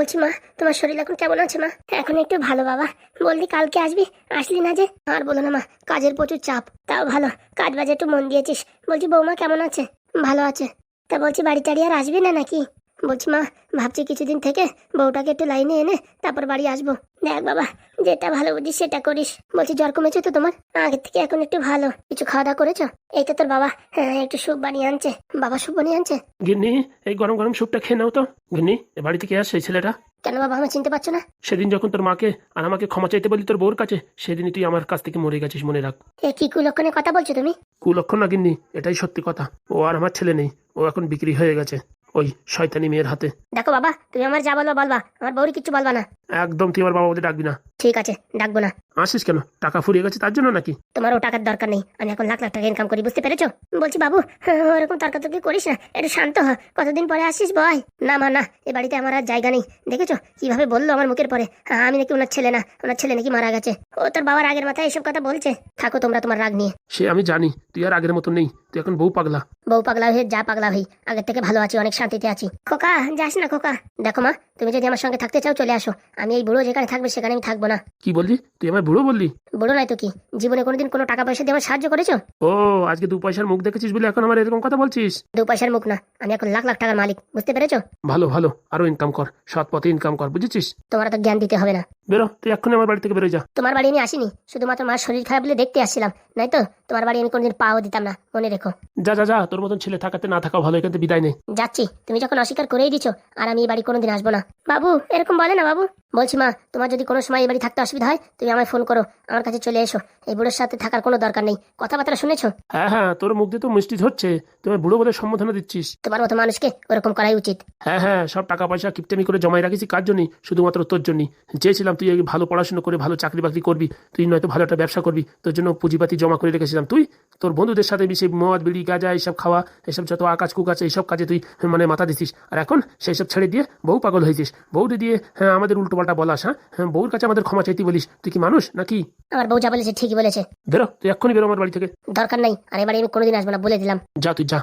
বলছি, মা, তোমার শরীর এখন কেমন আছে, মা? এখন একটু ভালো, বাবা। বললি কালকে আসবি? আসলি না যে? আর বলো না, মা, কাজের প্রচুর চাপ। তাও ভালো, কাজ বাজে একটু মন দিয়েছিস। বলছি, বৌমা কেমন আছে? ভালো আছে। তা বলছি, বাড়ি টাড়ি আর আসবি না নাকি? বলছি মা ভাবছি কিছুদিন থেকে বউটাকে একটু লাইনে এনে তারপর বাড়ি আসব। দেখ বাবা যেটা ভালো বুঝিস সেটা করিস। বলছি জ্বর কমেছে তো তোমার? আগের থেকে এখন একটু ভালো। কিছু খাওয়া দাওয়া করেছ? এই তো তোর বাবা হ্যাঁ একটু স্যুপ বানিয়ে আনছে। বাবা স্যুপ বানিয়ে আনছে? গিন্নি এই গরম গরম স্যুপটা খেয়ে নাও তো। গিন্নি এ বাড়ি থেকে আসছে এই ছেলেটা? কেন বাবা আমার চিনতে পারছ না? সেদিন যখন তোর মাকে আর আমাকে ক্ষমা চাইতে বলি তোর বউর কাছে সেদিনই তুই আমার কাছ থেকে মরে গেছিস মনে রাখ। এ কি কুলক্ষণে কথা বলছো তুমি? কুলক্ষণ না গিন্নি এটাই সত্যি কথা। ও আর আমার ছেলে নেই। ও এখন বিক্রি হয়ে গেছে। ওই শয়তানি মেয়ের হাতে। দেখো বাবা তুমি আমার যা বলবা বলবা আমার বউরি কিছু বলবা না। একদম তুই আমার বাবা ডাকবি না। ঠিক আছে ডাকবো না। আসিস কেন? টাকা ফুরিয়ে গেছে তার জন্য নাকি? তোমার ও টাকার দরকার নেই। আমি এখন লাখ লাখ টাকা ইনকাম করি বুঝতে পেরেছ? বলছি বাবু ওরকম তর্কাতর্কি করিস না একটু শান্ত হ। কতদিন পরে আসিস বয় না মা না এ বাড়িতে আমার আর জায়গা নেই। দেখেছ? কীভাবে বলল আমার মুখের পরে? আমি নাকি ওনার ছেলে না ওনার ছেলে নাকি মারা গেছে। ও তোর বাবার আগের মাথায় এসব কথা বলছে। থাকো তোমরা তোমার রাগ নিয়ে। সে আমি জানি তুই আর আগের মতো নেই। তুই এখন বউ পাগলা। বউ পাগলা হয়ে যা পাগলা হই। আগের থেকে ভালো আছি অনেক শান্তিতে আছি। খোকা যাস না খোকা। দেখো মা তুমি যদি আমার সঙ্গে থাকতে চাও চলে আসো। আমি এই বুড়ো যেখানে থাকবে সেখানে আমি থাকব না। কি বললি? তুই আমার বুড়ো বললি? বুড়ো নাই তো কি? জীবনে কোনোদিন কোনো টাকা পয়সা দিয়ে আমার সাহায্য করেছ? ও আজকে দু পয়সার মুখ দেখেছিস বলে এখন আমার এরকম কথা বলছিস? দু পয়সার মুখ না আমি এখন লাখ লাখ টাকার মালিক বুঝতে পেরেছ? ভালো ভালো আরও ইনকাম কর সৎ পথে ইনকাম কর বুঝেছিস? তোমার তো জ্ঞান দিতে হবে না। বেরো তুই এক্ষুনি আমার বাড়ি থেকে বেরো যা। তোমার বাড়ি আমি আসিনি শুধুমাত্র মার শরীর খারাপ বলে দেখতে আসছিলাম নাই তো তোমার বাড়ি আমি কোনোদিন পাও দিতাম না মনে রেখো। যা যা যা তোর মতন ছেলে থাকাতে না থাকা ভালো এখান থেকে বিদায় নেই যাচ্ছি তুমি যখন অস্বীকার করেই দিছো আর আমি এই বাড়ি কোনোদিন আসব না। বাবু এরকম বলে না বাবু। বলছি মা তোমার যদি কোনো সময় এই বাড়ি থাকতে অসুবিধা হয় তুমি আমায় ফোন করো আমার কাছে চলে এসো। এই বুড়োর সাথে থাকার কোনো দরকার নেই। কথাবার্তা শুনেছো? হ্যাঁ হ্যাঁ তোর মুখ দিয়ে তো মিষ্টি হচ্ছে তুমি বুড়ো বলে সম্বোধনা দিচ্ছিস। তোমার মতো মানুষকে ওরকম করাই উচিত। হ্যাঁ হ্যাঁ সব টাকা পয়সা কিপটেমি করে জমাই রাখিছি কার জন্যই? শুধুমাত্র তোর জন্যই। চেয়েছিলাম তুই ভালো পড়াশোনা করে ভালো চাকরি বাকরি করবি তুই নয়তো ভালো একটা ব্যবসা করবি তোর জন্য পুঁজিপাতি জমা করে রেখেছিলাম। তুই তোর বন্ধুদের সাথে মিশে মদ বিড়ি গাঁজা এইসব খাওয়া এসব যত আকাশ কুকাচ এইসব কাজে তুই মানে মাথা দিছিস। আর এখন সেই সব ছেড়ে দিয়ে বউ পাগল হয়েছিস। বউটি দিয়ে হ্যাঁ আমাদের উল্টো পাল্টা বলাস হ্যাঁ? হ্যাঁ বউর কাছে আমাদের ক্ষমা চাইতে বলিস। তুই কি মানুষ নাকি? আমার বউ যা বলেছে ঠিকই বলেছে। বেরো তুই এক্ষুনি বেরো আমার বাড়ি থেকে। দরকার নাই আর এবারে আমি কোনোদিন আসব না বলে দিলাম। যা তুই যা।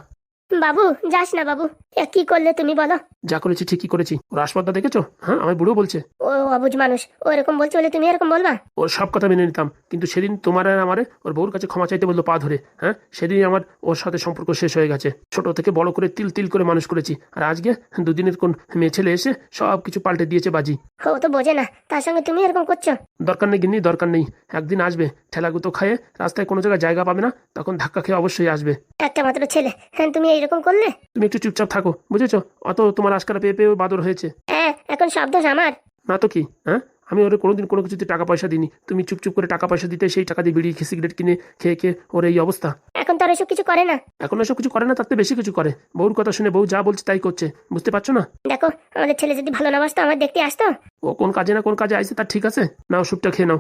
বাবু যাস না বাবু। এ কি করলে তুমি বলো? যা করেছি ঠিকই করেছি। ওর আসপদ্দা দেখেছ? হ্যাঁ আমার বুড়ো বলছে। ও অবুঝ মানুষ। ও এরকম বলছে বলে তুমি এরকম বলবা? ওর সব কথা মেনে নিতাম। কিন্তু সেদিন তোমার আর আমারে ওর বউর কাছে ক্ষমা চাইতে বলল পা ধরে। হ্যাঁ সেদিনই আমার ওর সাথে সম্পর্ক শেষ হয়ে গেছে। ছোট থেকে বড় করে তিল তিল করে মানুষ করেছি। আর আজকে দুদিনের কোন মেয়ে ছেলে এসে সব কিছু পাল্টে দিয়েছে বাজি। ও তো বোঝে না। তার সঙ্গে তুমি এরকম করছ? দরকার নেই গিন্নি দরকার নেই। একদিন আসবে ঠেলাগুতো খায়ে রাস্তায় কোনো জায়গায় জায়গা পাবে না তখন ধাক্কা খেয়ে অবশ্যই আসবে। একটা মাত্র ছেলে। হ্যাঁ তুমি এইরকম করলে? তুমি একটু চুপচাপ থাকো বুঝেছ? অত তোমার আশকারা পেয়ে পেয়ে বাদর হয়েছে। হ্যাঁ এখন সব দোষ আমার। না তো কি হ্যাঁ? আমি ওরে কোনোদিন কোনো কিছুতে টাকা পয়সা দিইনি। তুমি চুপ চুপ করে টাকা পয়সা দিতে সেই টাকা দিয়ে বিড়ি খেয়ে সিগারেট কিনে খেয়ে খেয়ে ওর এই অবস্থা। এখন তো আর এসব কিছু করে না। এখন এসব কিছু করে না তাতে বেশি কিছু করে। বউর কথা শুনে বউ যা বলছে তাই করছে। বুঝতে পারছ না? দেখো আমাদের ছেলে যদি ভালো না বাসতো আমার দেখতে আসতো? ও কোন কাজে না কোন কাজে আইছে তার ঠিক আছে। না ওষুধটা খেয়ে নাও।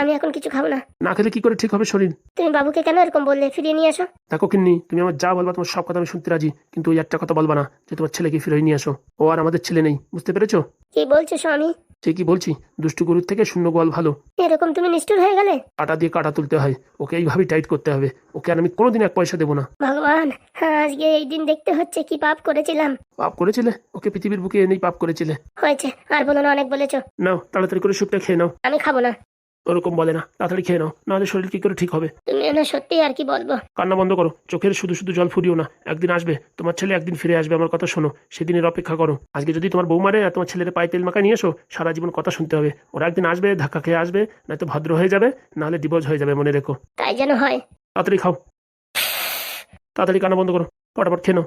আমি এখন কিছু খাব না। না খেলে কি করে ঠিক হবে শরীর? তুমি বাবুকে কেন এরকম বললে? ফিরিয়ে নিয়ে আসো। দেখো কিন্নি তুমি আমার যা বলবা তোমার সব কথা আমি শুনতে রাজি। কিন্তু ওই একটা কথা বলবা না যে তোমার ছেলেকে ফিরে নিয়ে আসো। ও আর আমাদের ছেলে নেই বুঝতে পেরেছ? কি বলছো স্বামী? সে কি বলছি দুষ্টু গরুর থেকে শূন্য গোয়াল ভালো। এরকম তুমি নিষ্ঠুর হয়ে গেলে? কাটা দিয়ে কাটা তুলতে হয় ওকে এইভাবেই টাইট করতে হবে। ওকে আর আমি কোনোদিন এক পয়সা দেবো না। ভগবান হ্যাঁ, আজকে এই দিন দেখতে হচ্ছে কি পাপ করেছিলাম। পাপ করেছিলে? ওকে পৃথিবীর বুকে এনেই পাপ করেছিলে। হয়েছে আর বলো না অনেক বলেছ। নাও তাড়াতাড়ি করে স্যুপটা খেয়ে নাও। আমি খাব না। ওরকম বলে না। তাড়াতাড়ি খেয়ে নাও নাহলে শরীর কি করে ঠিক হবে? তুমি না সত্যি আর কি বলব? কান্না বন্ধ করো চোখের শুধু শুধু জল ফুরিও না। একদিন আসবে তোমার ছেলে একদিন ফিরে আসবে আমার কথা শোনো সেদিনের অপেক্ষা করো। আজকে যদি তোমার বউ মারে আর তোমার ছেলের পায়ে তেল মাখা নিয়ে এসো সারা জীবন কথা শুনতে হবে। ওরা একদিন আসবে ধাক্কা খেয়ে আসবে নয়তো ভদ্র হয়ে যাবে নাহলে ডিভোর্স হয়ে যাবে মনে রেখো। তাই যেন হয়। তাড়াতাড়ি খাও। তাড়াতাড়ি কান্না বন্ধ করো পটাপট খেয়ে নাও।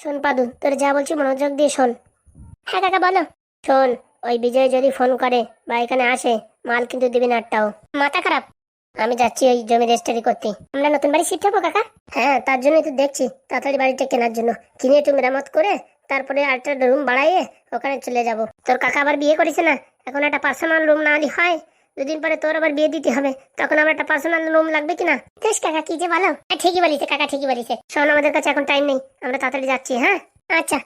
শোন পাদু তোর যা বলছি মনোযোগ দিয়ে শোন। হ্যাঁ কাকা বলো। শোন ওই বিজয় যদি ফোন করে বা এখানে আসে মাল কিন্তু দিবি না একটাও। মাথা খারাপ। আমি যাচ্ছি ওই জমি রেজিস্ট্রি করতে। আমরা নতুন বাড়ি শিফট হব কাকা? হ্যাঁ তার জন্যই তো দেখছি। তাড়াতাড়ি বাড়িটা কেনার জন্য। কিনে একটু মেরামত করে তারপরে আরেকটা রুম বাড়াইয়ে ওখানে চলে যাব। তোর কাকা আবার বিয়ে করেছে না? এখন একটা পার্সোনাল রুম না হলে হয়। দুদিন পরে তোর আবার বিয়ে দিতে হবে। তখন আমার একটা পার্সোনাল রুম লাগবে কিনা? বেশ কাকা কি যে হ্যাঁ, ঠিকই বলিছে কাকা ঠিকই বলিছে। শোন আমাদের কাছে এখন টাইম নেই। আমরা তাড়াতাড়ি যাচ্ছি হ্যাঁ? আচ্ছা।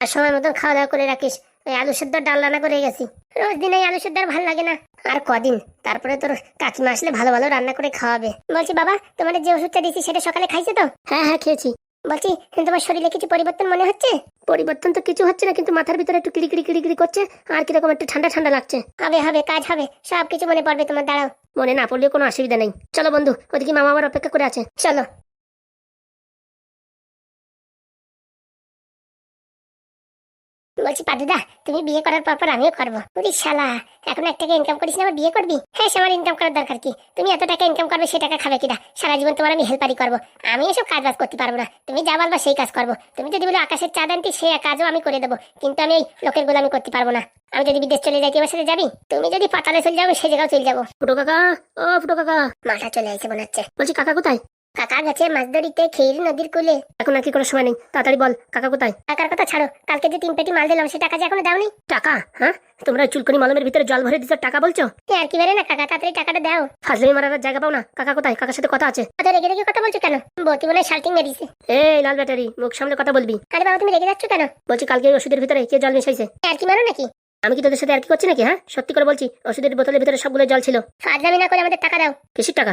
আর সময় মতন খাওয়া দাওয়া করে রাখিস। আলু সেদ্ধ ডাল রান্না করে গেছি। রোজ দিন এই আলু সেদ্ধ আর ভালো লাগে না। আর কদিন? তারপরে তোর কাকিমা আসলে ভালো ভালো রান্না করে খাওয়াবে। বলছি বাবা তোমার যে ওষুধটা দিয়েছি সেটা সকালে খাইছে তো? হ্যাঁ হ্যাঁ খেয়েছি। বলছি তোমার শরীরে কিছু পরিবর্তন মনে হচ্ছে? পরিবর্তন তো কিছু হচ্ছে না কিন্তু মাথার ভিতরে একটু কিড়িকিড়ি কিড়িকিড়ি করছে আর কীরকম একটু ঠান্ডা ঠান্ডা লাগছে। হবে হবে কাজ হবে সব কিছু মনে পড়বে তোমার দাঁড়াও। মনে না পড়লেও কোনো অসুবিধা নেই। চলো বন্ধু ওদিকে মামা আমার অপেক্ষা করে আছে। চলো। বলছি, পাদুদা, তুমি বিয়ে করার পর পর আমিও করব। বলি শালা, এখন এক টাকা ইনকাম করিস না, আবার বিয়ে করবি? হ্যাঁ সে আমার ইনকাম করার দরকার কি? তুমি এত টাকা ইনকাম করবে, সে টাকা খাবে কিনা সারা জীবন তোমার আমি হেল্পারি করব। আমি এসব কাজ বাজ করতে পারব না। তুমি যা বলবা সেই কাজ করব। তুমি যদি বলো আকাশের চাঁদ আনতি, সে কাজও আমি করে দেবো। কিন্তু আমি এই লোকের গোলামি করতে পারব না। আমি যদি বিদেশ চলে যাই তোমার সাথে যাবি? তুমি যদি পাতালে চলে যাবে সেই জায়গাও চলে যাব। ফুটো কাকা, ও ফুটো কাকা। মাথা চলে আসছে মনে হচ্ছে। বলছি, কাকা কোথায়? কাকা গেছে মাছ ধরিতে খেয়ে নদীর কুলে। এখন আর কি কোনো সময় নেই। তাড়াতাড়ি বল কাকা কোথায়? কাকার কথা ছাড়ো কালকে যে তিন পেটি মাল দিলাম সে টাকা যে এখনও দাওনি? টাকা? হ্যাঁ? তোমরা চুলকনি মলমের ভিতরে জল ভরে দিচ্ছ টাকা বলছো? আর কি বেরে না কাকা তাড়াতাড়ি টাকাটা দাও। ফাজলামি মারার জায়গা পাও না। কাকা কোথায়? কাকার সাথে কথা আছে। আচ্ছা রেগে রেগে কথা বলছো কেন? বৌতি মনে শাল্টিং মেরিছে। এই লাল ব্যাটারি মুখ সামনে কথা বলবি। আরে বাবা তুমি রেগে যাচ্ছ কেন? বলছি কালকে ওষুধের ভিতরে কে জল মিশাইছে? আর কি মারো নাকি? আমি কি তোদের সাথে আর কি করছি নাকি হ্যাঁ? সত্যি করে বলছি ওষুধের বোতলের ভিতরে সবগুলো জল ছিল। ফাজলামি না করে আমাদের টাকা দাও। কিসির টাকা?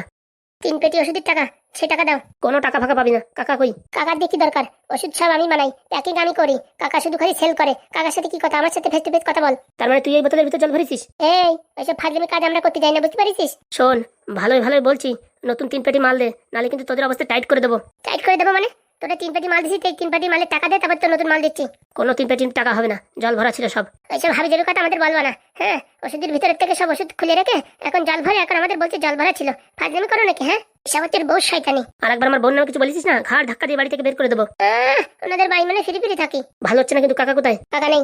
তিন পেটি ওষুধের টাকা, সে টাকা দাও। কোনো টাকা ফাঁকা পাবি না। কাকা কই? কাকার দেখি দরকার। ওষুধ সব আমি বানাই। প্যাকিং আমি করি। কাকা শুধু খালি সেল করে। কাকার সাথে কি কথা? আমার সাথে ফেস টু ফেস কথা বল। তার মানে তুই এই বোতলের ভিতরে জল ভরেছিস? এই, ওইসব ফাজলামি কাজ আমরা করতে যাই না, বুঝতে পারিস শোন, ভালোই ভালোই বলছি। নতুন তিন পেটি মাল দে, নালে কিন্তু তোদের অবস্থা টাইট করে দেবো। টাইট করে দেবো মানে? তোরা তিন পেটি মাল দিছিস তিন পেটি মালের টাকা দে তারপর তো নতুন মাল দিচ্ছি। কোনো তিন পেটি টাকা হবে না জল ভরা ছিল সব। এইসব হাবি জেবি কথা আমাদের বলব না হ্যাঁ? ওষুধের ভিতরে থেকে সব ওষুধ খুলে রেখে এখন জল ভরে এখন আমাদের বলছে জল ভরা ছিল। ফাজলামি করো নাকি হ্যাঁ? হচ্ছে বউ শয়তানি। আর একবার আমার বোন নামে কিছু বলেছিস না ঘাড় ধাক্কা দিয়ে বাড়ি থেকে বের করে দেবো। ওনাদের বাড়ি মানে ফিরি ফিরি থাকি। ভালো হচ্ছে না কিন্তু কাকা কোথায়? কাকা নেই।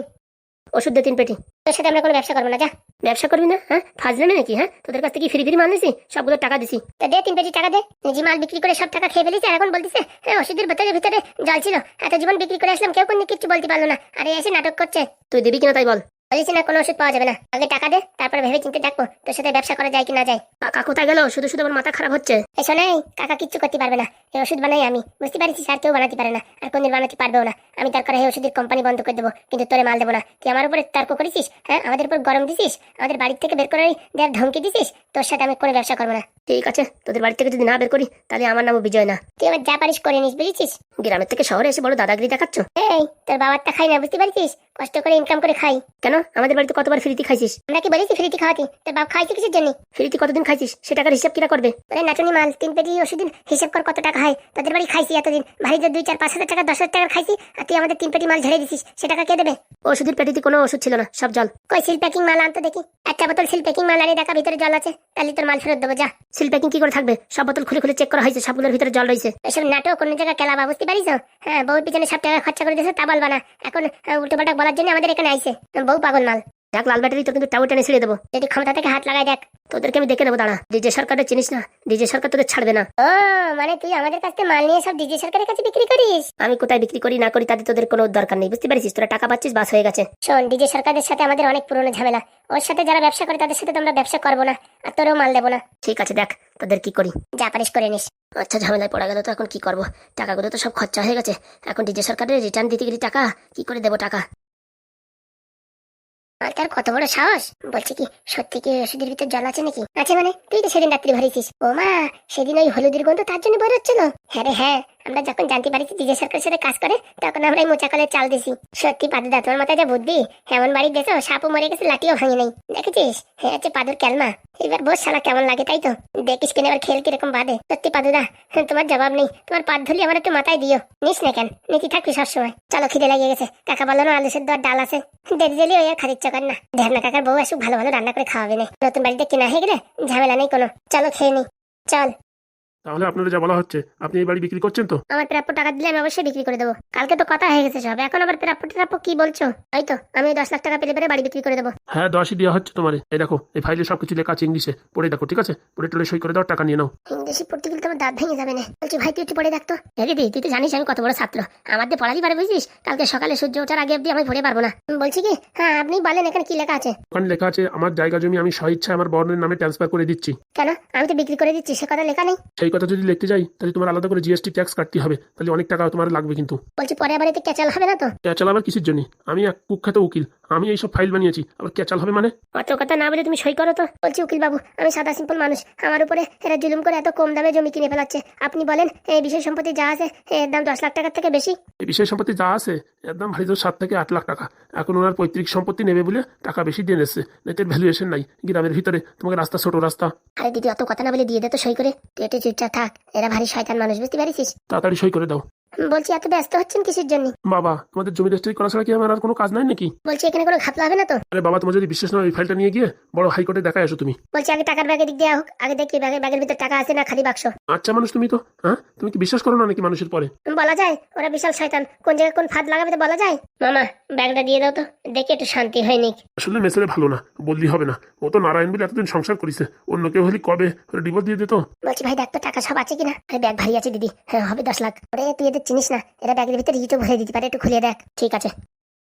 ওষুধ দে তিন পেটি। তোর সাথে আমরা কোনো ব্যবসা করব না, যা। ব্যবসা করবি না হ্যাঁ? ফাজলামি নাকি হ্যাঁ? তোদের কাছ থেকে ফিরি ফিরি মাল নিছি, সবগুলো টাকা দিছি। তা দে তিন পেটি টাকা দে, নিজে মাল বিক্রি করে সব টাকা খেয়ে আর এখন বলতেছে হ্যাঁ ওষুধের ভেতরে ভিতরে জল ছিল। এত জীবন বিক্রি করে আসলাম, কেউ কোনো কিছু বলতে পারল না। আরে এসে নাটক করছে। তুই দিবি কিনা তাই বল। বলিস না কোনো ওষুধ পাওয়া যাবে না। আগে টাকা দে তারপরে ভেবে চিন্তে দেখব তোর সাথে ব্যবসা করা যায় কি না যায়। কাকা কোথায় গেল শুধু শুধু আমার মাথা খারাপ হচ্ছে। এই শোনাই কাকা কিচ্ছু করতে পারবে না। এই ওষুধ বানাই আমি। বুঝতে পারছি আর কেউ বানাতে পারে না। আর কোনদিন বানাতে পারবেও না। আমি তার করে এই ওষুধের কোম্পানি বন্ধ করে দেবো কিন্তু তোরে মাল দেবো না। তুই আমার উপরে তর্ক করেছিস? হ্যাঁ আমাদের উপর গরম দিছিস? আমাদের বাড়ি থেকে বের করে দেওয়ার ধমকি দিছিস? তোর সাথে আমি কোনো ব্যবসা করব না। ঠিক আছে তোদের বাড়ি থেকে যদি না বের করি তাহলে আমার নামও বিজয় না। তুই আমার যা পারিস করে নিস বুঝেছিস? গ্রামের থেকে শহরে এসে বড় দাদাগিরি দেখাচ্ছ? এই তোর বাবারটা খাই না বুঝতে পারছিস কষ্ট করে ইনকাম করে খাই। কেন? আমাদের বাড়িতে কতবার ফ্রিতে খাইছিস? আমরা কি বলেছি ফ্রিতে খাওয়াতি? তোর বাপ খাইছে কিসের জন্য? ফ্রিতে কতদিন খাইছিস? সে টাকার হিসাব কিরা করবে? বলে নাটনি মাল তিন পেটি ওষুধ হিসাব কর কত টাকা হয়। তোদের বাড়ি খাইছি এতদিন। যে দুই চার পাঁচ হাজার টাকা দশ হাজার টাকা খাইছি আর তুই আমাদের তিন পেটি মাল ঝেড়ে দিছিস। সে টাকা কে দেবে? ওষুধের পেটিতে কোনো ওষুধ ছিল না সব জল। কই সিল প্যাকিং মাল আনতো দেখি। একটা বোতল সিল প্যাকিং মাল আনি দেখা ভিতরে জল আছে তাহলে তোর মাল ফেরত দেবো যা। সিল প্যাকিং কি করে থাকবে? সব বোতল খুলে খুলে চেক করা হয়েছে সবগুলোর ভিতরে জল রয়েছে। এসব নাটক কোন জায়গায় কেলাবা বুঝতে পারিস হ্যাঁ বউর পিছনে সব টাকা খরচা করে দিয়েছে তা বলবা না এখন উল্টো পাল্টা বলার জন্য আমাদের এখানে আইসে বউ পাগল মাল। দেখ লাল ব্যাটারি তো কিন্তু টাউন টেনে ছিঁড়ে দেবো। যদি ক্ষমতা থেকে হাত লাগাই দেখ। তোদেরকে আমি দেখে নেব দাঁড়া। ডিজে সরকারের চিনিস না? ডিজে সরকার তোদের ছাড়বে না। ও মানে তুই আমাদের কাছ থেকে মাল নিয়ে সব ডিজে সরকারের কাছে বিক্রি করিস? আমি কোথায় বিক্রি করি না করি তাতে তোদের কোনো দরকার নেই। বুঝতে পারছিস? তোরা টাকা পাচ্ছিস বাস হয়ে গেছে। শোন ডিজে সরকারের সাথে আমাদের অনেক পুরনো ঝামেলা। ওর সাথে যারা ব্যবসা করে তাদের সাথে তো আমরা ব্যবসা করব না। আর তোরও মাল দেবো না। ঠিক আছে দেখ তোদের কি করি। যা পারিস করে নিস। আচ্ছা ঝামেলায় পড়া গেল তো এখন কি করব? টাকাগুলো তো সব খরচা হয়ে গেছে। এখন ডিজে সরকারের রিটার্ন দিতে গেলে টাকা কি করে দেবো টাকা? আর তার কত বড় সাহস? বলছি কি, সত্যি কি ওষুধের ভিতর জল আছে নাকি? আছে মানে তুই তো সেদিন রাত্রি ভরেছিস। ও মা, সেদিন ওই হলুদের গন্ধ তার জন্য বেরোচ্ছিল হ্যাঁ রে হ্যাঁ। আমরা যখন জানতে পারিছি ডিজে সরকারের সাথে কাজ করে, তখন আমরা এই মোচাকলের চাল দিছি। সত্যি পাদুদা তোমার মাথায় যা বুদ্ধি? এমন বাড়ি দেছো সাপও মরে গেছে, লাঠিও ভাঙে নেই। দেখেছিস? হ্যাঁ হচ্ছে পাদুর ক্যালমা এবার বস শালা, কেমন লাগে তাই তো? দেখিস কেন এবার খেল কীরকম বাদে। সত্যি পাদুদা তোমার জবাব নেই। তোমার পাত ধুলি আমার একটু মাথায় দিও। নিস না কেন? নীতি থাকবি সবসময়। চলো, খিদে লাগিয়ে গেছে। কাকা বলল না আলু সেদ্ধ আর ডাল আছে। দেরি জেলি ওই খাদির চকার না। ধ্যান কাকার বউ আসুক, ভালো ভালো রান্না করে খাওয়াবে না। নতুন বাড়িতে কেনা হয়ে গেলে ঝামেলা নেই কোনো। চলো, খেয়ে নি। চল। তাহলে আপনারা যা বলা হচ্ছে আপনি এই বাড়ি বিক্রি করছেন তো? আমার প্রাপ্য টাকা দিলে আমি অবশ্যই বিক্রি করে দেবো। কালকে তো কথা হয়ে গেছে সব। এখন আবার প্রাপ্য প্রাপ্য কি বলছো? এই তো আমি দশ লাখ টাকা পেলে পেরে বাড়ি বিক্রি করে দেবো। হ্যাঁ দশই দেওয়া হচ্ছে তোমার। এই দেখো এই ফাইলে সবকিছু লেখা আছে ইংলিশে। পড়ে দেখো ঠিক আছে? পড়ে টলে সই করে দাও টাকা নিয়ে নাও। ইংলিশে পড়তে গেলে তোমার দাঁত ভেঙে যাবে না। বলছি ভাই তুই একটু পড়ে দেখতো হ্যাঁ দিদি তুই তো জানিস আমি কত বড় ছাত্র। আমার দিয়ে পড়ালি পারে বুঝিস কালকে সকালে সূর্য ওঠার আগে অব্দি আমি পড়ে পারব না। বলছি কি হ্যাঁ আপনি বলেন এখানে কি লেখা আছে? ওখানে লেখা আছে আমার জায়গা জমি আমি স্বইচ্ছা আমার বর্ণের নামে ট্রান্সফার করে দিচ্ছি। কেন? আমি তো বিক্রি করে দিচ্ছি সে কথা লেখা নেই। সেই কথা যদি লিখতে যাই তাহলে তোমার আলাদা করে জিএসটি ট্যাক্স কাটতে হবে। তাহলে অনেক টাকা তোমার লাগবে কিন্তু। বলছি পরে আবার এতে ক্যাচাল হবে না তো? ক্যাচাল আবার কিসের জন্য? আমি এক কুখ্যাত উকিল। আমি এইসব ফাইল বানিয়েছি। আবার ক্যাচাল হবে মানে? অত কথা না বলে তুমি সই করো তো। বলছি উকিল বাবু আমি সাদা সিম্পল মানুষ। আমার উপরে এরা জুলুম করে এত কম দামে জমি কিনে ফেলাচ্ছে। আপনি বলেন এই বিষয় সম্পত্তি যা আছে এর দাম দশ লাখ টাকার থেকে বেশি? এই বিষয় সম্পত্তি যা আছে এর দাম ভারী সাত থেকে আট লাখ টাকা। এখন ওনার পৈতৃক সম্পত্তি নেবে বলে টাকা বেশি দিয়ে নিচ্ছে। নেতের ভ্যালুয়েশন নাই। গ্রামের ভিতরে তোমাকে রাস্তা ছোট রাস্তা। আরে দিদি অত কথা না বলে দিয়ে দে তো সই করে। তুই একটু চুপচাপ থাক এরা ভারী শয়তান মানুষ বুঝতে পারিস তাড়াতাড়ি সই করে দাও। বলছি এত ব্যস্ত হচ্ছেন কিসের জন্য? বাবা তোমাদের জমি রেজিস্ট্রি করা ছাড়া কি আমার আর কোনো কাজ নাই নাকি? বলছি এখানে কোনো ঘাপলা হবে না তো? আরে বাবা তোমার যদি বিশ্বাস না ওই ফাইলটা নিয়ে গিয়ে বড় হাইকোর্টে দেখায় আসো তুমি। বলছি আগে টাকার ব্যাগে দিক দেওয়া হোক আগে দেখি ব্যাগের ব্যাগের ভিতরে টাকা আছে না খালি বাক্স। আচ্ছা মানুষ তুমি তো হ্যাঁ? তুমি কি বিশ্বাস করো না নাকি মানুষের পরে? বলা যায় ওরা বিশাল শয়তান। কোন জায়গায় কোন ফাঁদ লাগাবে তো বলা যায়? মামা ব্যাগটা দিয়ে দাও তো। দেখি একটু শান্তি হয়নি আসলে মেসেলে ভালো না বললি হবে না। ও তো নারায়ণ বলে এতদিন সংসার করিছে। অন্য কেউ হলে কবে? ডিভোর্স দিয়ে দিত। বলছি ভাই দেখ তো টাকা সব আছে কিনা? আরে ব্যাগ ভারী আছে দিদি। হ্যাঁ হবে দশ লাখ। তুই এদের চিনিস না? এটা ব্যাগের ভিতরে ইটো ভরে দিতে পারে, একটু খুলে দেখ। ঠিক আছে।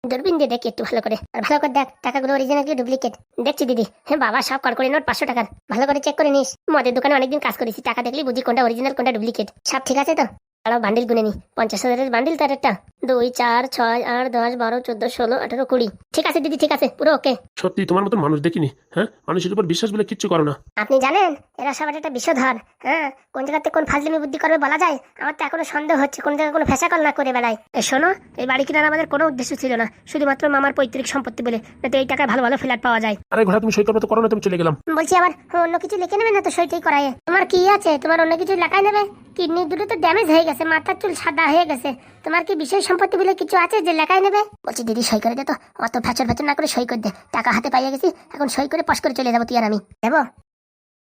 দূরবীন দিয়ে দেখ একটু ভালো করে। আর ভালো করে দেখ, টাকাগুলো অরিজিনাল কি ডুপ্লিকেট দেখছি দিদি। হ্যাঁ বাবা, সব কর করে নোট পাঁচশো টাকার। ভালো করে চেক করে নিস। মদের দোকানে অনেকদিন কাজ করেছি, টাকা দেখলি বুঝি কোনটা অরিজিনাল কোনটা ডুপ্লিকেট সব ঠিক আছে তো? দাঁড়াও বান্ডিল গুনে নি। পঞ্চাশ হাজারের বান্ডিল তার একটা। দুই চার ছয় আট দশ বারো চোদ্দ ষোলো আঠারো কুড়ি। ঠিক আছে দিদি ঠিক আছে পুরো ওকে সত্যি তোমার মতন মানুষ দেখিনি হ্যাঁ? মানুষের উপর বিশ্বাস বলে কিচ্ছু করো না। আপনি জানেন এরা সবার একটা বিষধর হ্যাঁ? কোন জায়গাতে কোন ফাজলিমি বুদ্ধি করবে বলা যায়? আমার তো এখনও সন্দেহ হচ্ছে কোন জায়গায় কোনো ফেসাকল না করে বেড়ায়। এ শোনো এই বাড়ি কেনার আমাদের কোনো উদ্দেশ্য ছিল না। শুধুমাত্র মামার পৈতৃক সম্পত্তি বলে যাতে এই টাকায় ভালো ভালো ফ্ল্যাট পাওয়া যায়। আরে ঘোড়া তুমি সই করবে তো করো না তুমি চলে গেলাম। বলছি আবার অন্য কিছু লিখে নেবে না তো সইটাই করায়? তোমার কি আছে? তোমার অন্য কিছু লেখায় নেবে? কিডনি দুটো তো ড্যামেজ হয়ে গেছে মাথার চুল সাদা হয়ে গেছে। তোমার কি বিশেষ সম্পত্তি বলে কিছু আছে যে লেখায় নেবে? বলছি দিদি সই করে দে তো। অত ফ্যাচর ফ্যাচর না করে সই করে দে। টাকা হাতে পাইয়ে গেছি এখন সই করে পাশ করে চলে যাব তুই আর আমি। দেবো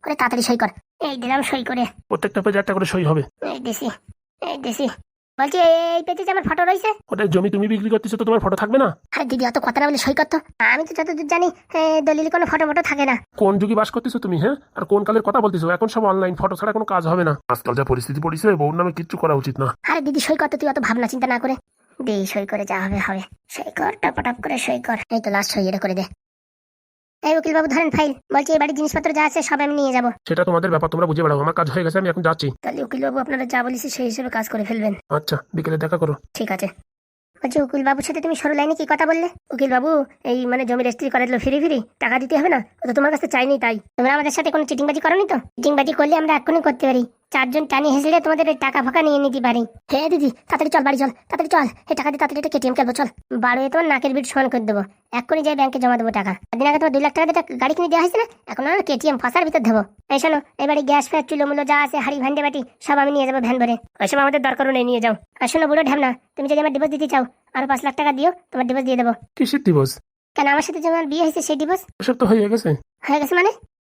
করে তাড়াতাড়ি সই কর। এই দিলাম সই করে। প্রত্যেকটা পেজে একটা করে সই হবে। এই দিছি এই দেশি বলছি এই পেজে আমার ফটো রয়েছে। ওটা জমি তুমি বিক্রি করতেছো তো তোমার ফটো থাকবে না? আরে দিদি অত কথা না বলে সই করতো। আমি তো যতদূর জানি দলিলে কোনো ফটো ফটো থাকে না। কোন যুগে বাস করতেছো তুমি হ্যাঁ? আর কোন কালের কথা বলতেছো? এখন সব অনলাইন ফটো ছাড়া কোনো কাজ হবে না। আজকাল যা পরিস্থিতি পড়েছে বউর নামে কিচ্ছু করা উচিত না। আরে দিদি সই করতো তুই অত ভাবনা চিন্তা না করে। দে সই করে যা হবে হবে। সই কর টপটপ করে সই কর। এই তো লাস্ট সই এটা করে দে। এই উকিল বাবু ধরেন ফাইল। বলছি এই বাড়ির জিনিসপত্র যা আছে সব আমি নিয়ে যাব। সেটা তোমাদের ব্যাপার তোমরা বুঝে বেড়াও। আমার কাজ হয়ে গেছে আমি এখন যাচ্ছি। তাহলে উকিল বাবু আপনারা যা বলিস সেই হিসেবে কাজ করে ফেলবেন। আচ্ছা বিকেলে দেখা করো। ঠিক আছে। বলছি উকিল বাবুর সাথে তুমি সরু লাইনে কি কথা বললে? উকিল বাবু এই মানে জমি রেজিস্ট্রি করে দিলো ফিরি ফিরি টাকা দিতে হবে না? ও তো তোমার কাছে চাইনি তাই। তোমরা আমাদের সাথে কোনো চিটিংবাজি করনি তো? চিটিংবাজি করলে আমরা এক্ষুনি করতে পারি। চারজন টানি হেসড়ে তোমাদের ওই টাকা ফাঁকা নিয়ে নিতে পারি। হ্যাঁ দিদি তাড়াতাড়ি চল বাড়ি চল তাড়াতাড়ি চল। এই টাকা দিয়ে তাড়াতাড়ি একটা কেটিএম খেলব চল। বারো তোমার নাকের বিট সমান করে দেবো। এক্ষুনি যাই ব্যাংকে জমা দেবো টাকা। দিন আগে তোমার দুই লাখ টাকা দিয়ে গাড়ি কিনে দেওয়া হয়েছে না? এখন না কেটিএম ফাঁসার ভিতর দেবো। এই শোনো এবারে গ্যাস ফ্যাস চুলো মুলো যা আছে হাড়ি ভান্ডে বাটি সব আমি নিয়ে যাব ভ্যান ভরে ওইসব আমাদের দরকারও নেই নিয়ে যাও। আর শোনো বুড়ো ঢ্যামনা তুমি যদি আমার ডিভোর্স দিতে চাও আরও পাঁচ লাখ টাকা দিও তোমার ডিভোর্স দিয়ে দেবো। কিসের দিবস কেন আমার সাথে যেমন বিয়ে হয়েছে সেই ডিভোর্স এসব তো হয়ে গেছে। হয়ে গেছে মানে?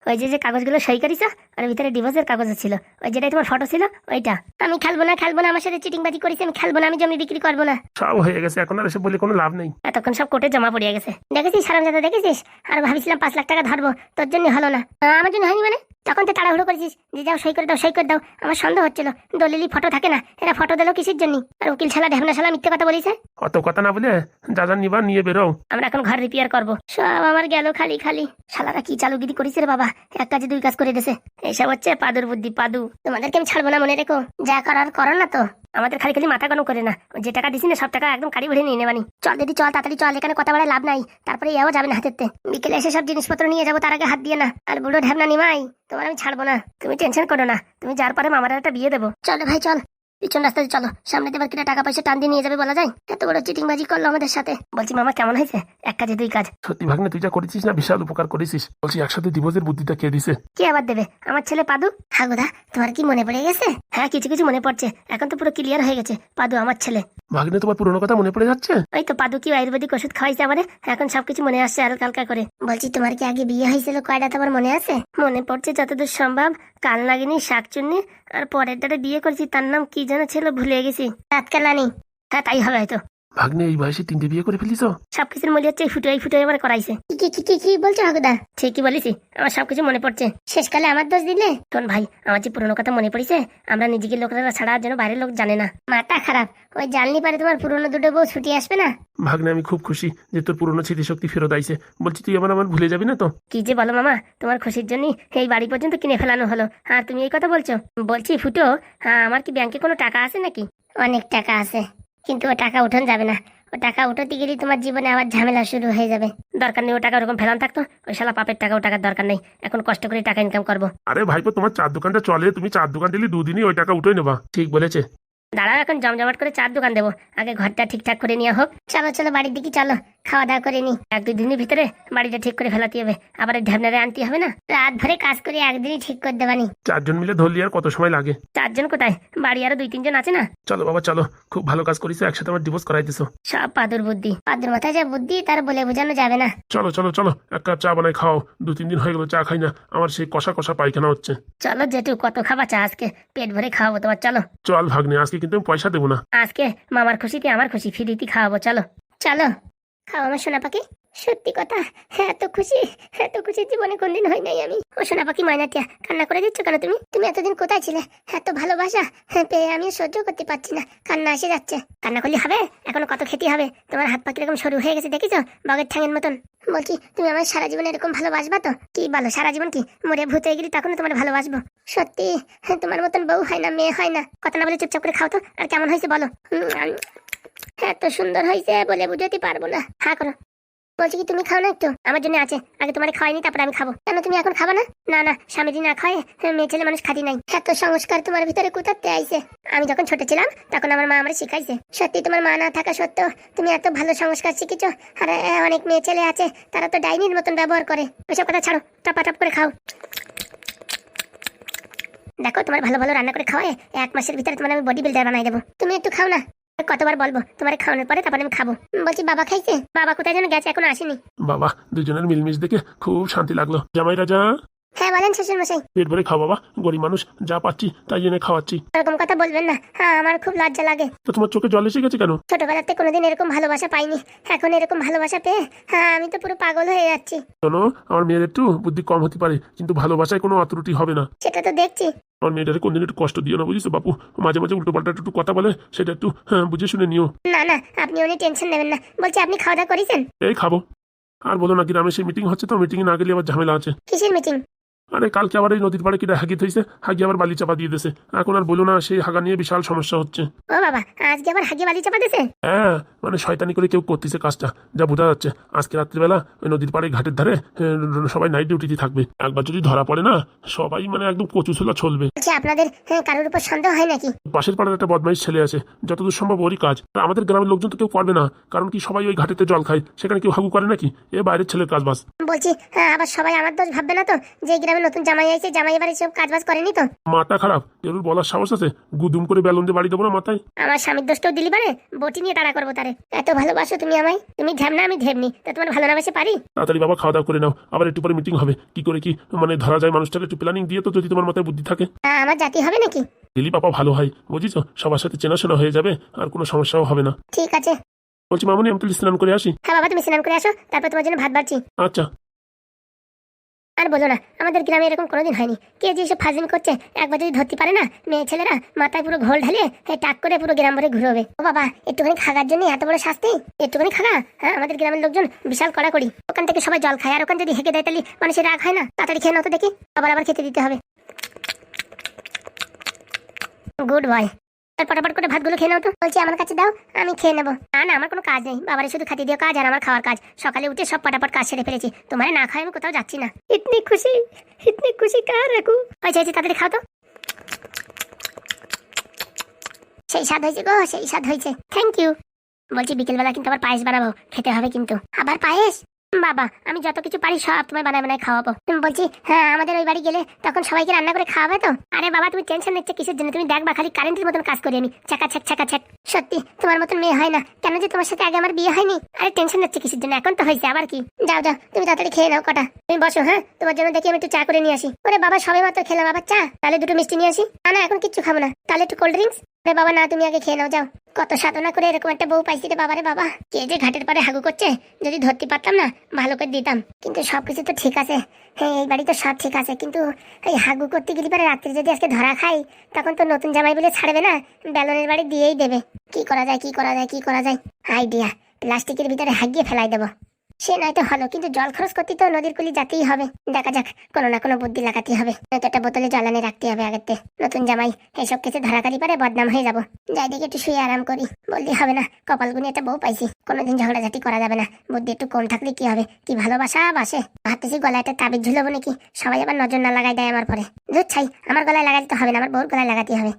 ওই যে যে কাগজগুলো সই করিস আর ভিতরে ডিভোর্সের কাগজ ছিল। ওই যেটাই তোমার ফটো ছিল ওইটা। আমি খেলব না খেলব না আমার সাথে চিটিংবাজি করিস আমি খেলব না আমি জমি বিক্রি করব না। সব হয়ে গেছে এখন আর এসে বলে কোনো লাভ নেই। এতক্ষণ সব কোর্টে জমা পড়ে গেছে। দেখেছিস সারাম দেখেছিস? আর ভাবছিলাম পাঁচ লাখ টাকা ধরবো তোর জন্য হলো না। আমার জন্য হয়নি মানে? তখন তো তাড়াহুড়ো করেছিস। যে যাও সই করে দাও সই করে দাও। আমার সন্দেহ হচ্ছিল। দলিলি ফটো থাকে না এরা ফটো দিলো কিসের জন্য? আর উকিল শালা ঢেমনা শালা মিথ্যে কথা বলিছে অত কথা না বলে যা যা নিবা নিয়ে বেরো। আমরা এখন ঘর রিপেয়ার করব। সব আমার গেল খালি খালি। শালারা কি চালুগিরি করেছে রে বাবা? এক কাজে দুই কাজ করে দিয়েছে এইসব হচ্ছে পাদুর বুদ্ধি পাদু। তোমাদেরকে আমি ছাড়বো না মনে রেখো। যা করার করো না তো। আমাদের খালি খালি মাথা গরম করে না। যে টাকা দিছি না সব টাকা একদম কাড়ি ভরে নিয়ে নেবানি চল দিদি চল তাড়াতাড়ি চল এখানে কথা বলে লাভ নাই। তারপরে ইয়াও যাবে না হাতেতে বিকেলে এসে সব জিনিসপত্র নিয়ে যাব তার আগে হাত দিয়ে না। আর বুড়ো ঢেবনা নিমাই। তোমার আমি ছাড়বো না। তুমি টেনশন করো না। তুমি যার পরে মামার একটা বিয়ে দেবো। চলো ভাই, চল। পিছন রাস্তায় চলো সামনে এবার কিনা টাকা পয়সা টান দিয়ে নিয়ে যাবে বলা যায়। এত বড় চিটিংবাজি করল আমাদের সাথে। বলছি মামা কেমন হয়েছে? এক কাজে দুই কাজ। সত্যি ভাগ্নে তুই যা করেছিস না বিশাল উপকার করেছিস। বলছি একসাথে দিবসের বুদ্ধিটা কে দিছে? কে আবার দেবে? আমার ছেলে পাদু? হাগুদা তোমার কি মনে পড়ে গেছে? হ্যাঁ কিছু কিছু মনে পড়ছে। এখন তো পুরো ক্লিয়ার হয়ে গেছে পাদু আমার ছেলে। ভাগ্নে তোমার পুরোনো কথা মনে পড়ে যাচ্ছে? ওই তো পাদু কি আয়ুর্বেদিক ওষুধ খাওয়াইছে আমারে? এখন সবকিছু মনে আসছে হালকা হালকা করে। বলছি তোমার কি আগে বিয়ে হয়েছিল? কয়টা তোমার মনে আছে? মনে পড়ছে যতদূর সম্ভব। কাল নাগিনি শাকচুন্নি আর পরের দাঁড়ে বিয়ে করেছি, তার নাম কি যেন ছিল ভুলে গেছি। রাতকালানি। হ্যাঁ তাই হবে হয়তো। ভাগ্নে এই বয়সে তিনটে বিয়ে করে ফেলিস? সবকিছুর মনে হচ্ছে এই ফুটো এই ফুটো আমার করাইছে। কি কি কি কি বলছো হাগুদা ঠিকই বলেছি আমার সবকিছু মনে পড়ছে। শেষকালে আমার দোষ দিলে? শোন ভাই আমার যে পুরোনো কথা মনে পড়েছে আমরা নিজেকে লোকেরা ছাড়া যেন বাইরের লোক জানে না। মাথা খারাপ। ওই জানলি পারে তোমার পুরোনো দুটো বউ ছুটি আসবে না? ভাগ্নে আমি খুব খুশি যে তোর পুরনো স্মৃতিশক্তি ফেরত আইছে। বলছি তুই আমার আমার ভুলে যাবি না তো? কি যে বলো মামা তোমার খুশির জন্য এই বাড়ি পর্যন্ত কিনে ফেলানো হলো। আর তুমি এই কথা বলছো? বলছি ফুটো হ্যাঁ আমার কি ব্যাংকে কোনো টাকা আছে নাকি? অনেক টাকা আছে। কিন্তু ও টাকা উঠান যাবে না। ও টাকা উঠাতে গেলে তোমার জীবনে আবার ঝামেলা শুরু হয়ে যাবে। দরকার নেই, ও টাকা ওরকম ফেলান থাকতো। ওই শালা পাপের টাকা, ও টাকার দরকার নেই। এখন কষ্ট করে টাকা ইনকাম করব। আরে ভাইপো, তোমার চার দোকানটা চলে। তুমি চার দোকান দিলে, দুদিনই ওই টাকা উঠে নেবা। ঠিক বলেছে। দাঁড়াও এখন জমজমাট করে চার দোকান দেবো। আগে ঘরটা ঠিকঠাক করে নেওয়া হোক। চলো চলো বাড়ির দিকে চলো। খাওয়া দাওয়া করে নি। এক দুই দিনের ভিতরে বাড়িটা ঠিক করে ফেলাতে হবে। আবার ঢ্যাবনারে আনতে হবে না? রাত ভরে কাজ করে একদিনই ঠিক করে দেবানি। চারজন মিলে ধরলি আর কত সময় লাগে? চারজন কোথায়? বাড়ি আরও দুই তিনজন আছে না? চলো বাবা চলো। খুব ভালো কাজ করিস একসাথে আমার ডিভোর্স করাই দিছো। সব পাদুর বুদ্ধি। পাদুর মাথায় যা বুদ্ধি তার বলে বোঝানো যাবে না। চলো চলো চলো। এক কাপ চা বানাই খাও। দু তিন দিন হয়ে গেল চা খাই না। আমার সেই কষা কষা পায়খানা হচ্ছে। চলো জেঠু কত খাবা চা আজকে? পেট ভরে খাওয়াবো তোমার চলো। চল ভাগ্নে আজকে কিন্তু আমি পয়সা দেবো না। আজকে মামার খুশিতে আমার খুশি, ফিরিতে খাওয়াবো, চলো। চলো খাও আমার সোনা পাখি সত্যি কথা? এত খুশি? এত খুশি জীবনে কোনদিন হয় নাই আমি। ও সোনা পাখি ময়নাটিয়া কান্না করে দিচ্ছ কেন তুমি? তুমি এতদিন কোথায় ছিলে? এত ভালোবাসা হ্যাঁ, পেয়ে আমি সহ্য করতে পারছি না। কান্না এসে যাচ্ছে। কান্না করলে হবে? এখনও কত খেতে হবে? তোমার হাত পা কীরকম সরু হয়ে গেছে দেখেছ? বগের ঠ্যাঙের মতন। বলছি তুমি আমার সারা জীবন এরকম ভালোবাসবা তো? কি বলো সারা জীবন কি? মরে ভূত হয়ে গেলি তখন তোমার ভালোবাসবো? সত্যি? হ্যাঁ, তোমার মতন বউ হয় না মেয়ে হয় না। কথা না বলে চুপচাপ করে খাও তো আর কেমন হয়েছে বলো? এত সুন্দর হয়েছে বলে বুঝাতে পারব না। হ্যাঁ করো। বলছি কি তুমি খাও না একটু? আমার জন্য আছে। আগে তোমার খাওয়াইনি তারপরে আমি খাব। কেন তুমি এখন খাব না? না না স্বামী না খায় হ্যাঁ, মেয়ে ছেলে মানুষ খাতি নাই। এত সংস্কার তোমার ভিতরে কোথাতে আইছে? আমি যখন ছোট ছিলাম তখন আমার মা আমার শিখাইছে। সত্যি তোমার মা না থাকা সত্ত্বেও তুমি এত ভালো সংস্কার শিখেছো। আর অনেক মেয়ে ছেলে আছে তারা তো ডাইনির মতন ব্যবহার করে। ওইসব কথা ছাড়ো টপা টপ করে খাও। দেখো তোমার ভালো ভালো রান্না করে খাওয়ায় এক মাসের ভিতরে তোমার আমি বডি বিল্ডার বানাই দেবো। তুমি একটু খাও না? কতবার বলব, তোমার খাওয়ানোর পরে তারপরে আমি খাব। বলছি, বাবা খাইছে? বাবা কোথায় যেন গেছে, এখন আসেনি। বাবা, দুজনের মিলমিশ দেখে খুব শান্তি লাগল। জামাই রাজা হ্যাঁ বলেন শ্বশুর মশাই পেট ভরে খাও বাবা গরিব মানুষ যা পাচ্ছি তাই জন্য খাওয়াচ্ছি। এরকম কথা বলবেন না। হ্যাঁ আমার খুব লজ্জা লাগে। তো তোমার চোখে জল এসে গেছে কেন? ছোটবেলাতে কোনোদিন এরকম ভালোবাসা পাইনি। এখন এরকম ভালোবাসা পেয়ে হ্যাঁ আমি তো পুরো পাগল হয়ে যাচ্ছি। শোনো আমার মেয়ের একটু বুদ্ধি কম হতে পারে কিন্তু ভালোবাসায় কোনো অত্রুটি হবে না। সেটা তো দেখছি। আমার মেয়েটাকে কোনদিন একটু কষ্ট দিও না বুঝিস বাপু? মাঝে মাঝে উল্টো পাল্টা একটু কথা বলে সেটা একটু হ্যাঁ, বুঝে শুনে নিও। না না আপনি অনেক টেনশন নেবেন না। বলছি আপনি খাওয়া দাওয়া করেছেন? এই খাব। আর বলো না গ্রামে সেই মিটিং হচ্ছে তো মিটিংয়ে না গেলে আবার ঝামেলা আছে। কিসের মিটিং আরে কালকে আবার এই নদীর পাড়ে কিনা হাগি থইছে হাগি আবার বালি চাপা দিয়ে দিয়েছে এখন আর বলো না সেই হাগা নিয়ে বিশাল সমস্যা হচ্ছে। ও বাবা আজকে আবার হাগি বালি চাপা দিছে? হ্যাঁ মানে শয়তানি করে কেউ করতেছে কাজটা। যা বোঝা যাচ্ছে আজকে রাত্রিবেলা ওই নদীর পাড়ে ঘাটের ধারে সবাই নাইট ডিউটিতে থাকবে। একবার যদি ধরা পড়ে না সবাই মানে একদম কচু ছোলা চলবে আপনাদের কারোর উপর সন্দেহ হয় নাকি? পাশের পাড়ার একটা বদমাইশ ছেলে আছে যতদূর সম্ভব ওরই কাজ। আমাদের গ্রামের লোকজন তো কেউ করবে না কারণ কি সবাই ওই ঘাটেতে জল খায় সেখানে কেউ হাগু করে নাকি? এ বাইরের ছেলের কাজ বাস বলছি হ্যাঁ আবার সবাই আমার দোষ ভাববে না তো? যে এই গ্রামে নতুন জামাই আইছে জামাই এবার সব কাজ বাজ করেনি তো। মাথা খারাপ এর বলার সাহস আছে? গুদুম করে বেলুন দিয়ে বাড়ি দেবো না মাথায়? আমার স্বামীর দোষটাও দিলি পারে? বটি নিয়ে তাড়া করব তারে। এত ভালোবাসো তুমি আমায়? তুমি ঢ্যামনা আমি ঢেমনি তা তোমার ভালো না বাসে পারি? তাড়াতাড়ি বাবা খাওয়া দাওয়া করে নাও। আবার একটু পরে মিটিং হবে। কি করে কি? মানে ধরা যায় মানুষটাকে একটু প্ল্যানিং দিয়ে তো যদি তোমার মাথায় বুদ্ধি থাকে। তা আমার জাতি হবে নাকি? দিলি বাবা ভালো হয়। বুঝিছো সবার সাথে চেনাশোনা হয়ে যাবে আর কোনো সমস্যাও হবে না। ঠিক আছে। বলছি মামনি আমি তুলি স্নান করে আসি। হ্যাঁ বাবা তুমি স্নান করে আসো তারপর তোমার জন্য ভাত বাড়ছি। আচ্ছা। আর বলো না, আমাদের গ্রামে এরকম কোনোদিন হয়নি। কে যে সব ফাজিমি করছে, একবার যদি ধরতে পারে না, মেয়ে ছেলেরা মাথায় পুরো ঘোল ঢালিয়ে টাক করে পুরো গ্রাম ভরে ঘুরবে ও বাবা, একটুখানি খাগার জন্য এত বড় শাস্তি? একটুখানি খাগা? হ্যাঁ আমাদের গ্রামের লোকজন বিশাল কড়াকড়ি। ওখান থেকে সবাই জল খায়, আর ওখান যদি হেঁকে দেয় তাহলে মানুষের রাগ হয় না? তাড়াতাড়ি খেয়ে নাও তো দেখি। আবার আবার খেতে দিতে হবে। Good boy. পটাপট করে ভাতগুলো খেয়ে নাও তো। বলছি আমার কাছে দাও আমি খেয়ে নেব। না না আমার কোনো কাজ নেই। বাবারে শুধু খাতে দিয়ে কাজ আর আমার খাওয়ার কাজ। সকালে উঠে সব পটাপট কাজ সেরে ফেলেছি। তোমার না খাই আমি কোথাও যাচ্ছি না। ইতনি খুশি ইতনি খুশি কার রাখু? হয়েছে হয়েছে তাড়াতাড়ি খাও তো। সেই স্বাদ হয়েছে গো সেই স্বাদ হয়েছে। থ্যাংক ইউ বলছি বিকেলবেলা কিন্তু আবার পায়েস বানাবো। খেতে হবে কিন্তু। আবার পায়েস? বাবা, আমি যত কিছু পারি সব তোমায় বানায় বানায় খাওয়াবো। তুমি বলছি হ্যাঁ আমাদের ওই বাড়ি গেলে তখন সবাইকে রান্না করে খাওয়াবে তো? আরে বাবা, তুমি টেনশন নিচ্ছে কিসের জন্য? তুমি দেখবা, খালি কারেন্টের মতন কাজ করি আমি। চাকা ছাক চাকা ছাক সত্যি, তোমার মতন মেয়ে হয় না। কেন যে তোমার সাথে আগে আমার বিয়ে হয়নি? আরে টেনশন নিচ্ছে কিসের জন্য? এখন তো হয়েছে, আবার কি? যাও যাও, তুমি তাড়াতাড়ি খেয়ে নাও কটা। তুমি বসো হ্যাঁ? তোমার জন্য দেখি আমি একটু চা করে নিয়ে আসি। ওরে বাবা, সবে মাত্র খেলাম, আবার চা? তাহলে দুটো মিষ্টি নিয়ে আসি। না না, এখন কিচ্ছু খাব না। তাহলে একটু কোল্ড ড্রিঙ্কস আরে বাবা, না, তুমি আগে খেয়ে নাও, যাও। কত সাধনা করে এরকম একটা বউ পাইছি রে বাবারে বাবা। কে যে ঘাটের পারে হাগু করছে, যদি ধরতে পারতাম না, ভালো করে দিতাম। কিন্তু সবকিছু তো ঠিক আছে। হ্যাঁ এই বাড়ি তো সব ঠিক আছে, কিন্তু এই হাগু করতে গেলে পরে রাত্রে যদি আজকে ধরা খাই, তখন তো নতুন জামাই বলে ছাড়বে না, বেলনের বাড়ি দিয়েই দেবে। কি করা যায়, কি করা যায়, কি করা যায়? আইডিয়া। প্লাস্টিকের ভিতরে হাগিয়ে ফেলাই দেবো। সে নয়তো হলো, কিন্তু জল খরচ করতে তো নদীর কুলি যেতেই হবে। দেখা যাক, কোনো না কোনো বুদ্ধি লাগাতে হবে। নয়তো একটা বোতলে জল এনে রাখতে হবে আগেতে নতুন জামাই, এসব কিছু ধরাকারি পারে বদনাম হয়ে যাব। যাই দিকে একটু শুয়ে আরাম করি। বলতে হবে না কপাল গুনি একটা বউ পাইছি। কোনোদিন ঝগড়াঝাটি করা যাবে না। বুদ্ধি একটু কম থাকলে কি হবে? কি ভালোবাসা বাসে? ভাবতেছি গলায় একটা তাবিজ ঝুলবো নাকি? সবাই আবার নজর না লাগাই দেয় আমার পরে। দুধ ছাই, আমার গলায় লাগাতে হবে না, আমার বউর গলায় লাগাতে হবে।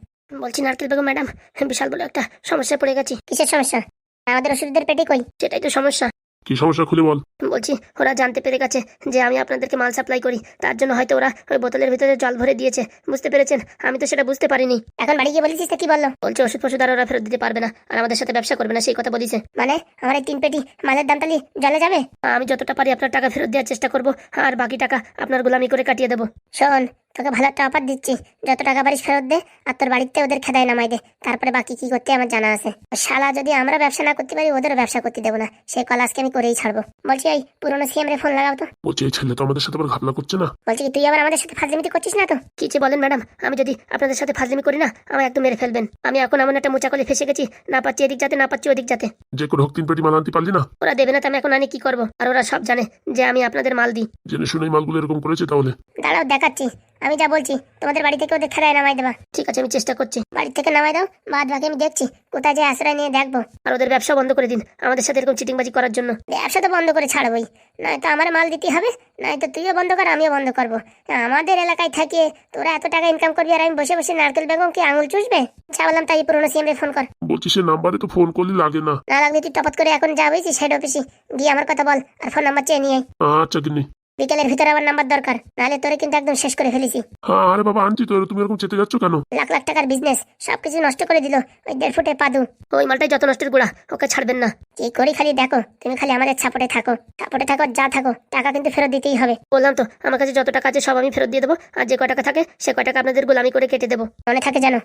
বলছি, নারকেল বেগম, ম্যাডাম, বিশাল বলে একটা সমস্যায় পড়ে গেছি। কিসের সমস্যা? আমাদের ওষুধের পেটে কই? সেটাই তো সমস্যা। কি সমস্যা খুলে বল বলছি ওরা জানতে পেরে গেছে যে আমি আপনাদেরকে মাল সাপ্লাই করি। তার জন্য হয়তো ওরা ওই বোতলের ভিতরে জল ভরে দিয়েছে। বুঝতে পেরেছেন? আমি তো সেটা বুঝতে পারিনি। এখন বাড়ি গিয়ে বলেছিস কি বলল? বলছে ওষুধ ফষুধ আর ওরা ফেরত দিতে পারবে না। আর আমাদের সাথে ব্যবসা করবে না সেই কথা বলিছে। মানে আমার এই তিন পেটি মালের দাম তালি জলে যাবে? আমি যতটা পারি আপনার টাকা ফেরত দেওয়ার চেষ্টা করব আর বাকি টাকা আপনার গোলামি করে কাটিয়ে দেবো। শোন তোকে ভালো একটা অফার দিচ্ছি। যত টাকা পারিস ফেরত দে আর তোর বাড়িতে ওদের খেদায় নামাই দে। তারপরে বাকি কি করতে আমার জানা আছে। শালা যদি আমরা ব্যবসা না করতে পারি ওদেরও ব্যবসা করতে দেবো না। সেই কল আজকে আমি করেই ছাড়বো। বলছি এই পুরোনো সিএম রে ফোন লাগাও তো। বলছি এই ছেলে তো আমাদের সাথে আবার ঘাপলা করছে না। বলছি কি তুই আবার আমাদের সাথে ফাজলিমিতি করছিস না তো? কি যে বলেন ম্যাডাম আমি যদি আপনাদের সাথে ফাজলিমি করি না আমার একদম মেরে ফেলবেন। আমি এখন এমন একটা মোচাকলে ফেসে গেছি না পাচ্ছি এদিক যাতে না পাচ্ছি ওদিক যাতে। যে করে হোক তিন পেটি মাল আনতে পারলি না? ওরা দেবে না তো আমি এখন আনি কি করব? আর ওরা সব জানে যে আমি আপনাদের মাল দিই। জেনে শুনে মালগুলো এরকম করেছে তাহলে। দাঁড়াও দেখাচ্ছি। আমি যা বলছি তোমাদের বাড়ি থেকে ওদের খেলায় নামাই দেবা। ঠিক আছে আমি চেষ্টা করছি। বাড়ি থেকে নামাই দাও বাদ বাকি আমি দেখছি কোথায় যে আশ্রয় নিয়ে দেখব। আর ওদের ব্যবসা বন্ধ করে দিন আমাদের সাথে এরকম চিটিংবাজি করার জন্য। ব্যবসা তো বন্ধ করে ছাড়বই নয়তো আমার মাল দিতে হবে নয়তো তুইও বন্ধ কর আমিও বন্ধ করব। আমাদের এলাকায় থাকিয়ে তোরা এত টাকা ইনকাম করবি আর আমি বসে বসে নারকেল বেগম কি আঙুল চুষবে? যা বললাম তাই পুরোনো সিএমরে ফোন কর। বলছি সে নাম্বারে তো ফোন করলে লাগে না। না লাগলে তুই টপাত করে এখন যা হয়েছিস হেড অফিসে গিয়ে আমার কথা বল আর ফোন নাম্বার চেয়ে নিয়ে আচ্ছা কিনি বিকেলের ভিতরে আমার নাম্বার দরকার নাহলে তোরে কিন্তু একদম শেষ করে ফেলেছি। হ্যাঁ আরে বাবা আনছি তো তুমি এরকম চেতে যাচ্ছ কেন? লাখ লাখ টাকার বিজনেস সবকিছু নষ্ট করে দিল ওই দেড় ফুটে পাদু। ওই মালটাই যত নষ্টের গুড়া ওকে ছাড়বেন না। কি করি খালি দেখো তুমি খালি আমাদের ছাপটে থাকো ছাপটে থাকো যা থাকো টাকা কিন্তু ফেরত দিতেই হবে। বললাম তো আমার কাছে যত টাকা আছে সব আমি ফেরত দিয়ে দেবো আর যে কয় টাকা থাকে সে কয় টাকা আপনাদের গোলামি করে কেটে দেবো। মনে থাকে জানো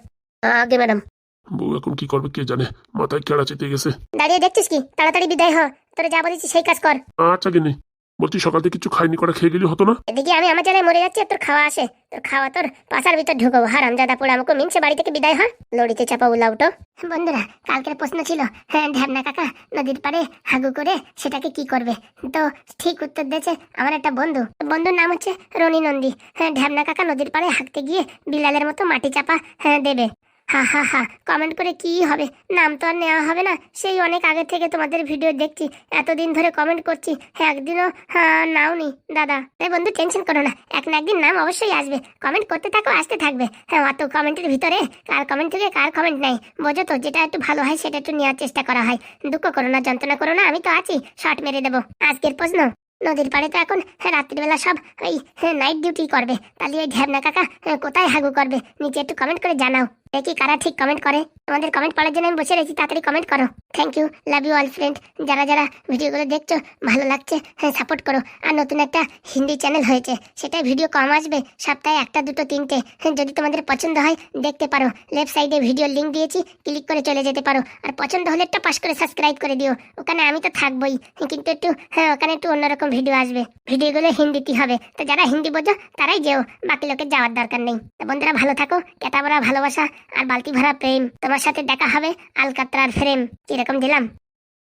আগে ম্যাডাম। বউ এখন কি করবে কে জানে মাথায় কেড়া চেতে গেছে। দাঁড়িয়ে দেখছিস কি? তাড়াতাড়ি বিদায় হ তোরে যা বলেছি সেই কাজ কর। আচ্ছা কিনি বলছি সকাল থেকে কিছু খাইনি করা খেয়ে গেলি হতো না? এদিকে আমি আমার জায়গায় মরে যাচ্ছি, তোর খাওয়া আসে। তোর খাওয়া তোর পাশার ভিতর ঢুকবো হারাম জাদা পড়ে আমাকে মিনসে বাড়ি থেকে বিদায় হয় লড়িতে চাপা উলা উঠো বন্ধুরা, কালকের প্রশ্ন ছিল হ্যাঁ ঢ্যাবনা কাকা, নদীর পাড়ে হাগু করে সেটাকে কি করবে? তো ঠিক উত্তর দিয়েছে আমার একটা বন্ধু। বন্ধুর নাম হচ্ছে রনি নন্দী। হ্যাঁ ঢ্যাবনা কাকা নদীর পাড়ে হাঁকতে গিয়ে বিলালের মতো মাটি চাপা হ্যাঁ দেবে। হা হা হা কমেন্ট করে কি হবে? নাম তো আর নেওয়া হবে না। সেই অনেক আগে থেকে তোমাদের ভিডিও দেখছি। এতদিন ধরে কমেন্ট করছি। হ্যাঁ একদিনও নাও নি দাদা। এই বন্ধু টেনশন করো না। এক না একদিন নাম অবশ্যই আসবে। কমেন্ট করতে থাকো আসতে থাকবে। হ্যাঁ অত কমেন্টের ভিতরে কার কমেন্ট থেকে কার কমেন্ট নেই। বোঝো তো যেটা একটু ভালো হয় সেটা একটু নেওয়ার চেষ্টা করা হয়। দুঃখ করো না যন্ত্রণা করো না আমি তো আছি। শর্ট মেরে দেবো। আজকের প্রশ্ন। নদীর পাড়ে তো এখন হ্যাঁ, রাত্রিবেলা সব ওই নাইট ডিউটি করবে। তাহলে ওই ঢ্যাবনা কাকা হ্যাঁ, কোথায় হাগু করবে? নিচে একটু কমেন্ট করে জানাও। দেখি কারা ঠিক কমেন্ট করে। তোমাদের কমেন্ট পড়ার জন্য আমি বসে রয়েছি তাড়াতাড়ি কমেন্ট করো। Thank you love you all friend যারা যারা ভিডিওগুলো দেখছ ভালো লাগছে হ্যাঁ সাপোর্ট করো। আর নতুন একটা হিন্দি চ্যানেল হয়েছে সেটাই ভিডিও কম আসবে সপ্তাহে একটা দুটো তিনটে। হ্যাঁ, যদি তোমাদের পছন্দ হয় দেখতে পারো। লেফট সাইডে ভিডিও লিঙ্ক দিয়েছি ক্লিক করে চলে যেতে পারো। আর পছন্দ হলে একটা পাশ করে সাবস্ক্রাইব করে দিও। ওখানে আমি তো থাকবোই কিন্তু একটু হ্যাঁ ওখানে একটু অন্যরকম ভিডিও আসবে। ভিডিওগুলো হিন্দিতে হবে? তো যারা হিন্দি বোঝো তারাই যেও। বাকি লোকের যাওয়ার দরকার নেই। তো বন্ধুরা ভালো থাকো কেতা বড়া ভালোবাসা। আর বালতি ভরা প্রেম তোমার সাথে দেখা হবে আলকাত্রার ফ্রেম। কীরকম দিলাম?